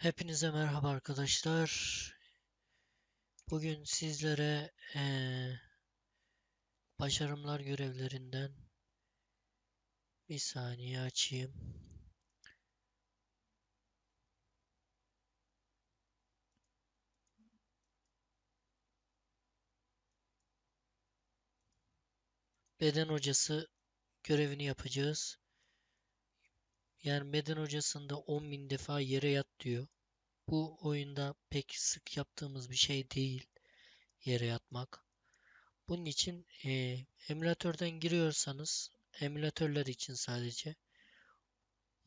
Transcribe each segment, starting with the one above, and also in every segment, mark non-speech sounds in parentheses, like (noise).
Hepinize merhaba arkadaşlar. Bugün sizlere eee, başarımlar görevlerinden bir saniye açayım. Beden hocası görevini yapacağız. Yani beden hocasında 10.000 defa yere yat diyor. Bu oyunda pek sık yaptığımız bir şey değil yere yatmak. Bunun için eee, emülatörden giriyorsanız emülatörler için sadece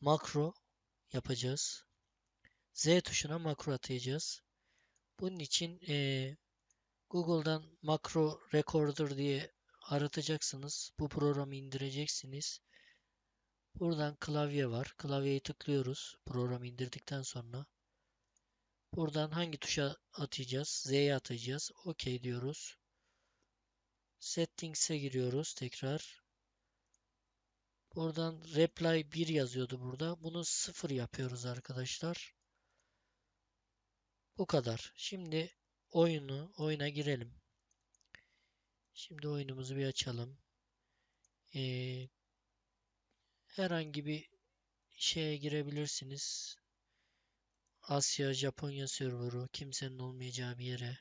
makro yapacağız. Z tuşuna makro atayacağız. Bunun için eee, Google'dan Macro Recorder diye aratacaksınız. Bu programı indireceksiniz. Buradan klavye var. Klavyeyi tıklıyoruz. Programı indirdikten sonra. Buradan hangi tuşa atacağız? Z'ye atacağız. OK diyoruz. Settings'e giriyoruz tekrar. Buradan Reply 1 yazıyordu burada. Bunu 0 yapıyoruz arkadaşlar. Bu kadar. Şimdi oyunu oyuna girelim. Şimdi oyunumuzu bir açalım. Ee, herhangi bir şeye girebilirsiniz. Asya, Japonya serverı, kimsenin olmayacağı bir yere.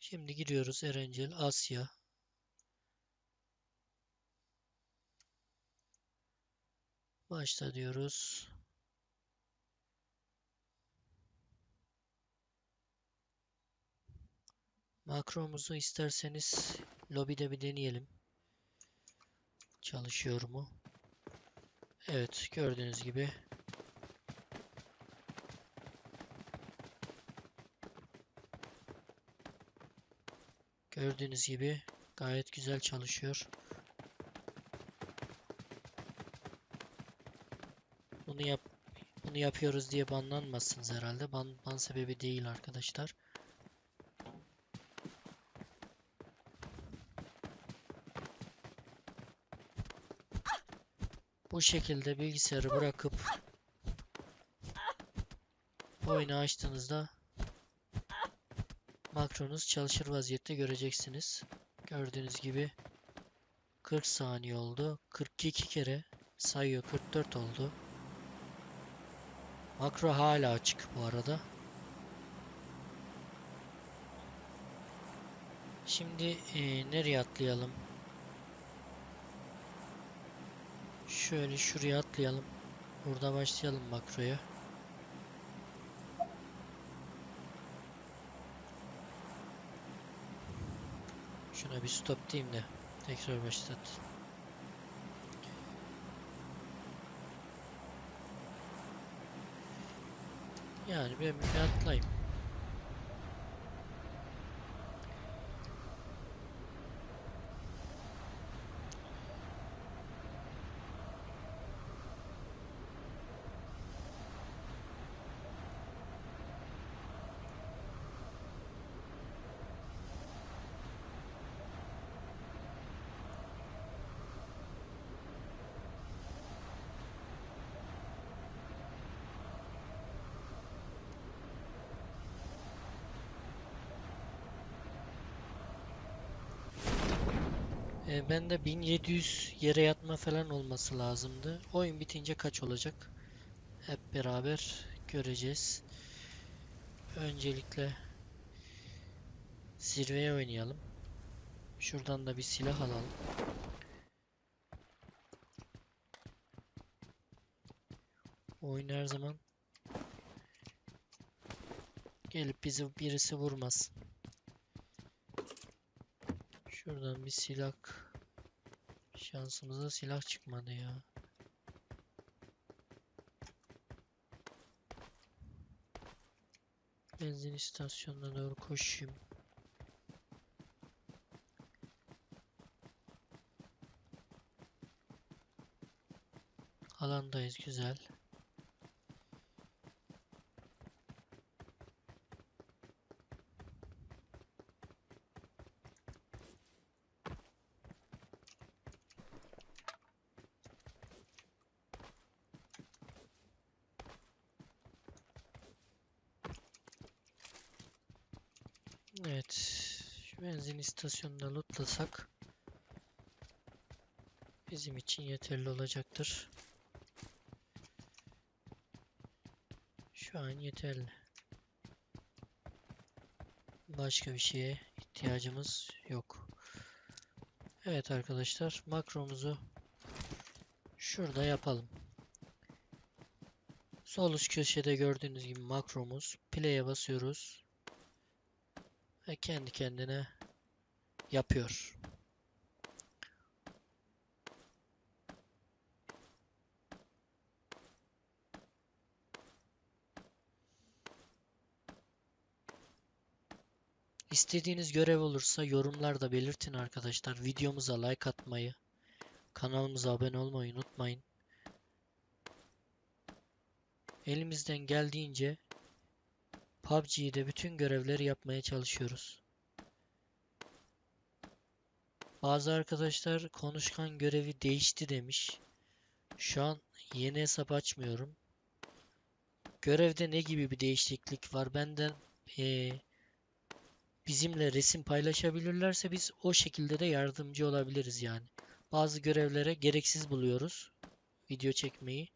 Şimdi giriyoruz Erencil, Asya. Başla diyoruz. Makromuzu isterseniz lobide bir deneyelim. Çalışıyor mu? Evet, gördüğünüz gibi Gördüğünüz gibi gayet güzel çalışıyor. Bunu yap bunu yapıyoruz diye banlanmazsınız herhalde. Ban, ban sebebi değil arkadaşlar. Bu şekilde bilgisayarı bırakıp oyunu açtığınızda makronuz çalışır vaziyette göreceksiniz. Gördüğünüz gibi 40 saniye oldu. 42 kere sayıyor. 44 oldu. Makro hala açık bu arada. Şimdi e, nereye atlayalım? Şöyle şuraya atlayalım. Burada başlayalım makroya. Şuna bir stop diyeyim de tekrar başlat. Yani ben bir atlayayım. E, ben de 1700 yere yatma falan olması lazımdı. Oyun bitince kaç olacak? Hep beraber göreceğiz. Öncelikle zirveye oynayalım. Şuradan da bir silah alalım. Oyun her zaman gelip bizi birisi vurmasın. Şuradan bir silah. Şansımıza silah çıkmadı ya. Benzin istasyonuna doğru koşayım. Alandayız güzel. Evet. Şu benzin istasyonunda lootlasak bizim için yeterli olacaktır. Şu an yeterli. Başka bir şeye ihtiyacımız yok. Evet arkadaşlar makromuzu şurada yapalım. Sol üst köşede gördüğünüz gibi makromuz. Play'e basıyoruz. Ve kendi kendine yapıyor. İstediğiniz görev olursa yorumlarda belirtin arkadaşlar. Videomuza like atmayı, kanalımıza abone olmayı unutmayın. Elimizden geldiğince PUBG'de bütün görevleri yapmaya çalışıyoruz. Bazı arkadaşlar konuşkan görevi değişti demiş. Şu an yeni hesap açmıyorum. Görevde ne gibi bir değişiklik var? Benden eee, bizimle resim paylaşabilirlerse biz o şekilde de yardımcı olabiliriz yani. Bazı görevlere gereksiz buluyoruz video çekmeyi.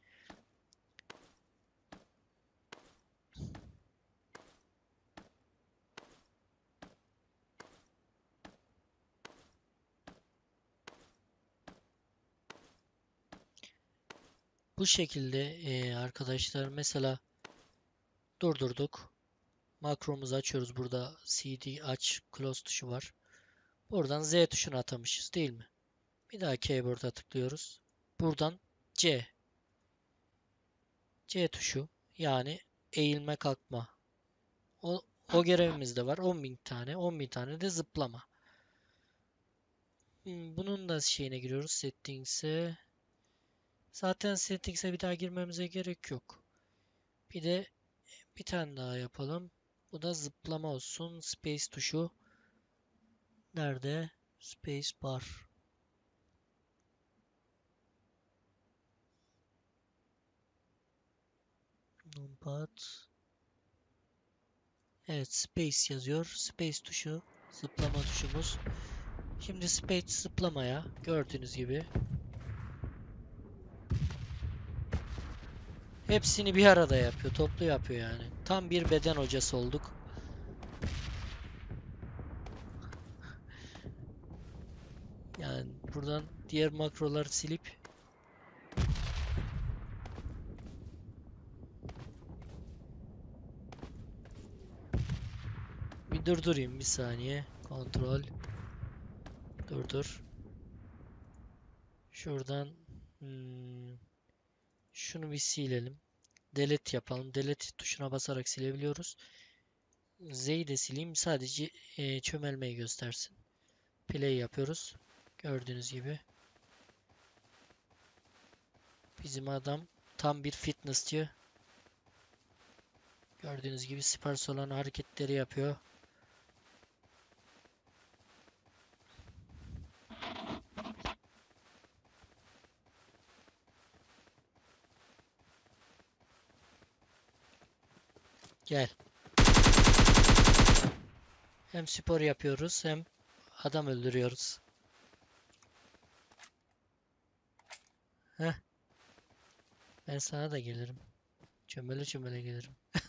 Bu şekilde eee, arkadaşlar mesela durdurduk. Makromuzu açıyoruz. Burada CD aç close tuşu var. Buradan Z tuşunu atamışız değil mi? Bir daha keyboard'a tıklıyoruz. Buradan C. C tuşu yani eğilme kalkma. O, o görevimiz de var. 10.000 tane. 10.000 tane de zıplama. Hmm, Bunun da şeyine giriyoruz. Settings'e. Zaten settings'e bir daha girmemize gerek yok. Bir de bir tane daha yapalım. Bu da zıplama olsun. Space tuşu. Nerede? Space bar. Numpad. Evet space yazıyor. Space tuşu. Zıplama tuşumuz. Şimdi space zıplamaya gördüğünüz gibi hepsini bir arada yapıyor. Toplu yapıyor yani. Tam bir beden hocası olduk. Yani buradan diğer makroları silip bir durdurayım bir saniye. Kontrol. Durdur. Şuradan hmm, şunu bir silelim. Delete yapalım. Delete tuşuna basarak silebiliyoruz. Z'yi de sileyim. Sadece e, çömelmeyi göstersin. Play yapıyoruz. Gördüğünüz gibi. Bizim adam tam bir fitnessçi. Gördüğünüz gibi sipariş olan hareketleri yapıyor. Gel. Hem spor yapıyoruz hem adam öldürüyoruz. Heh. Ben sana da gelirim. Çömele çömele gelirim. (laughs)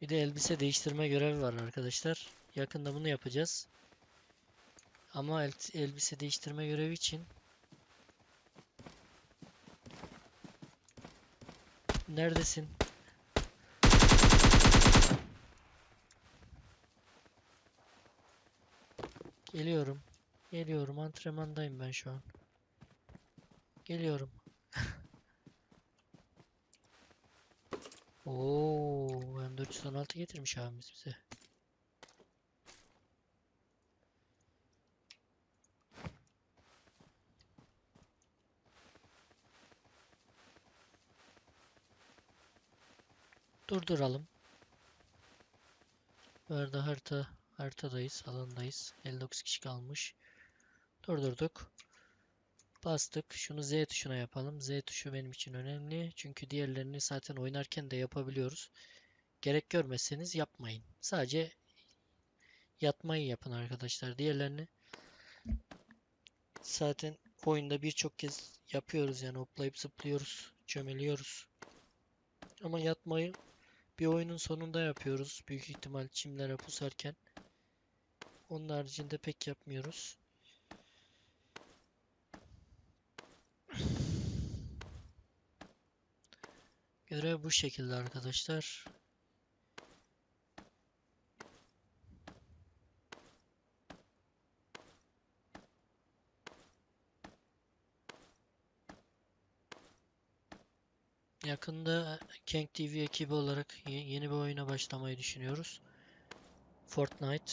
Bir de elbise değiştirme görevi var arkadaşlar. Yakında bunu yapacağız. Ama el- elbise değiştirme görevi için Neredesin? Geliyorum. Geliyorum. Antrenmandayım ben şu an. Geliyorum. (laughs) Oo, M416 getirmiş abimiz bize. Durduralım. Bu arada harita haritadayız, alandayız. 59 kişi kalmış. Durdurduk. Bastık. Şunu Z tuşuna yapalım. Z tuşu benim için önemli. Çünkü diğerlerini zaten oynarken de yapabiliyoruz. Gerek görmezseniz yapmayın. Sadece yatmayı yapın arkadaşlar. Diğerlerini zaten oyunda birçok kez yapıyoruz yani hoplayıp zıplıyoruz, çömeliyoruz. Ama yatmayı bir oyunun sonunda yapıyoruz. Büyük ihtimal çimlere pusarken. Onun haricinde pek yapmıyoruz. Görev bu şekilde arkadaşlar. Yakında Kang TV ekibi olarak ye- yeni bir oyuna başlamayı düşünüyoruz. Fortnite.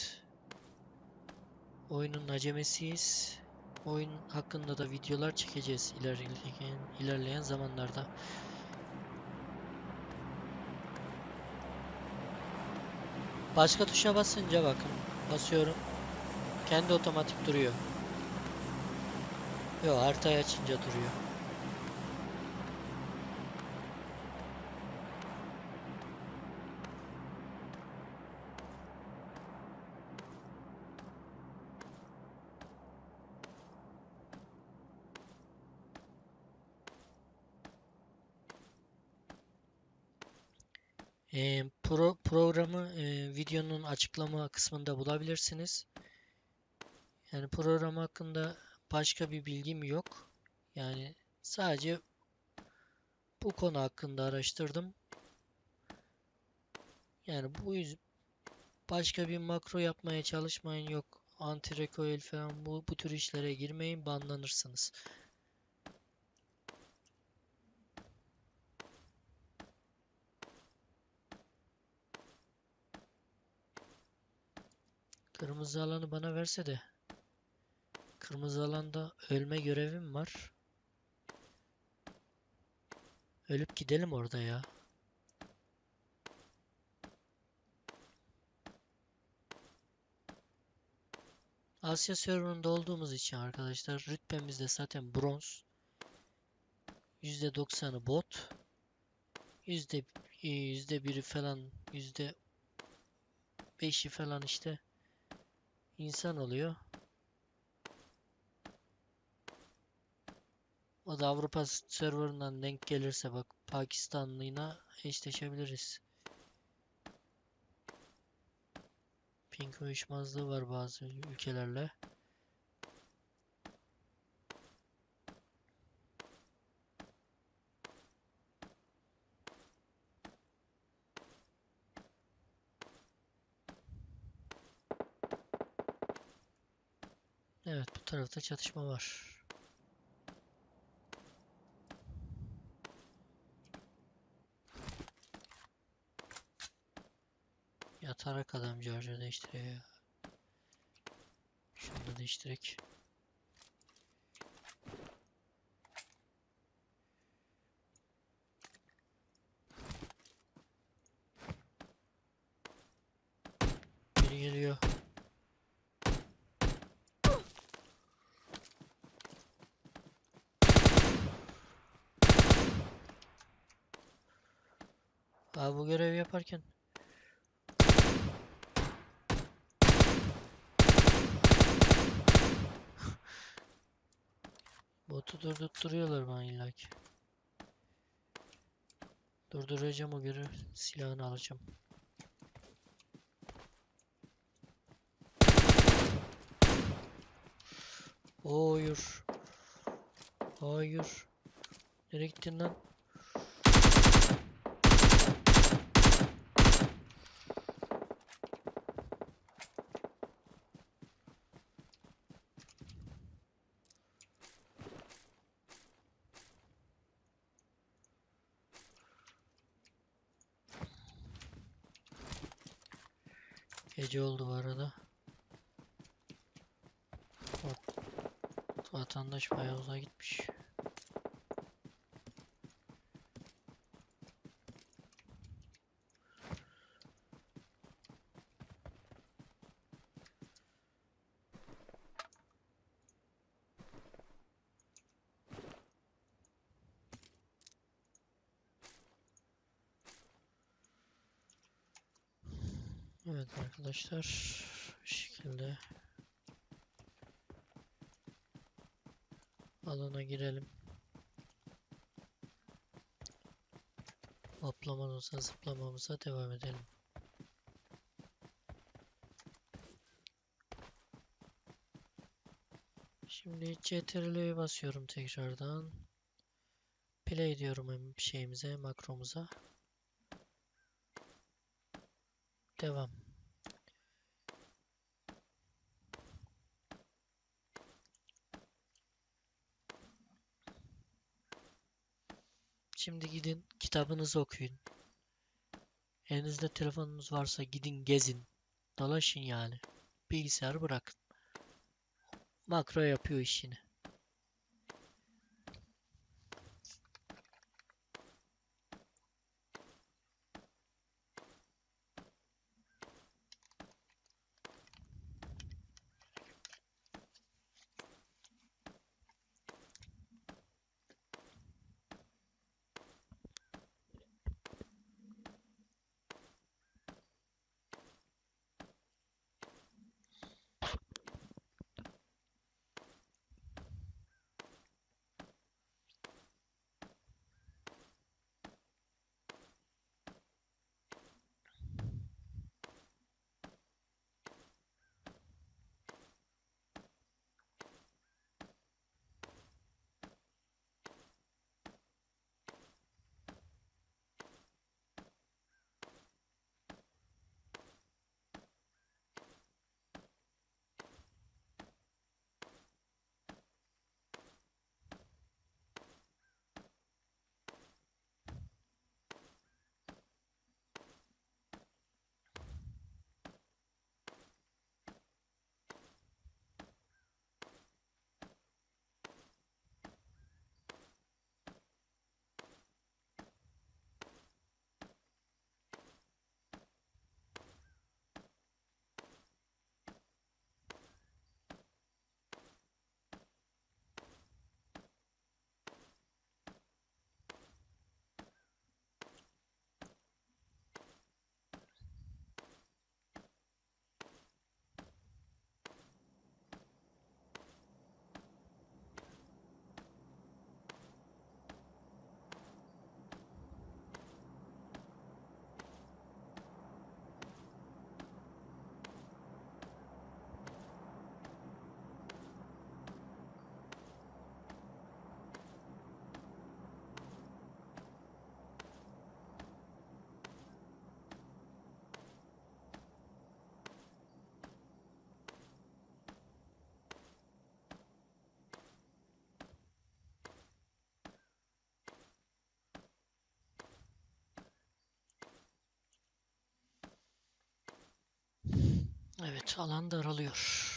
Oyunun acemisiyiz. Oyun hakkında da videolar çekeceğiz ilerleyen, ilerleyen zamanlarda. Başka tuşa basınca bakın. Basıyorum. Kendi otomatik duruyor. Yok haritayı açınca duruyor. Pro programı e, videonun açıklama kısmında bulabilirsiniz. Yani program hakkında başka bir bilgim yok. Yani sadece bu konu hakkında araştırdım. Yani bu başka bir makro yapmaya çalışmayın. Yok anti-recoil falan bu, bu tür işlere girmeyin banlanırsınız. Kırmızı alanı bana verse de. Kırmızı alanda ölme görevim var. Ölüp gidelim orada ya. Asya serverında olduğumuz için arkadaşlar rütbemiz de zaten bronz. %90'ı bot. Yüzde e, yüzde biri falan yüzde beşi falan işte insan oluyor. O da Avrupa serverından denk gelirse bak Pakistanlıyla eşleşebiliriz. Ping uyuşmazlığı var bazı ülkelerle. Evet bu tarafta çatışma var. Yatarak adam charger değiştiriyor ya. Şunu da değiştirek. Biri geliyor. Abi bu görevi yaparken (laughs) Botu durdurtturuyorlar bana illaki. Durduracağım o görev. Silahını alacağım. Hayır. Hayır. Nereye gittin lan? Gece oldu bu arada. Vat- Vatandaş bayağı uzağa gitmiş. Evet arkadaşlar bu şekilde alana girelim. Hoplamamıza zıplamamıza devam edelim. Şimdi CTRL'ye basıyorum tekrardan. Play diyorum şeyimize, makromuza. Devam. Şimdi gidin kitabınızı okuyun. Elinizde telefonunuz varsa gidin gezin. Dolaşın yani. Bilgisayarı bırakın. Makro yapıyor işini. Alan daralıyor.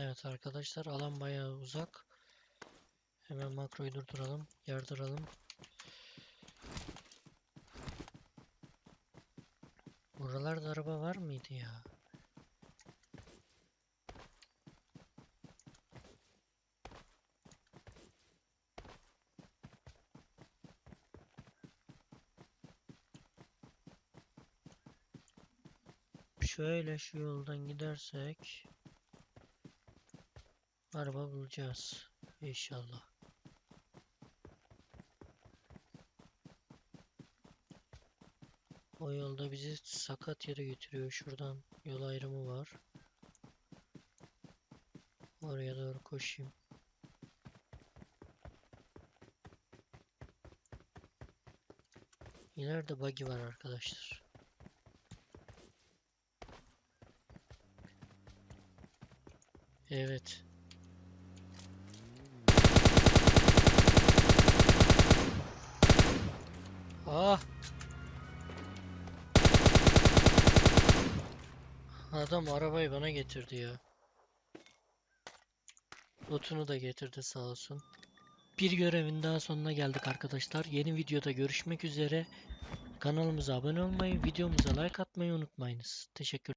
Evet arkadaşlar alan bayağı uzak. Hemen makroyu durduralım, yardıralım. Buralarda araba var mıydı ya? Şöyle şu yoldan gidersek araba bulacağız inşallah. O yolda bizi sakat yere götürüyor. Şuradan yol ayrımı var. Oraya doğru koşayım. İleride buggy var arkadaşlar. Evet. Adam arabayı bana getirdi ya. Lootunu da getirdi sağ olsun. Bir görevin daha sonuna geldik arkadaşlar. Yeni videoda görüşmek üzere. Kanalımıza abone olmayı, videomuza like atmayı unutmayınız. Teşekkür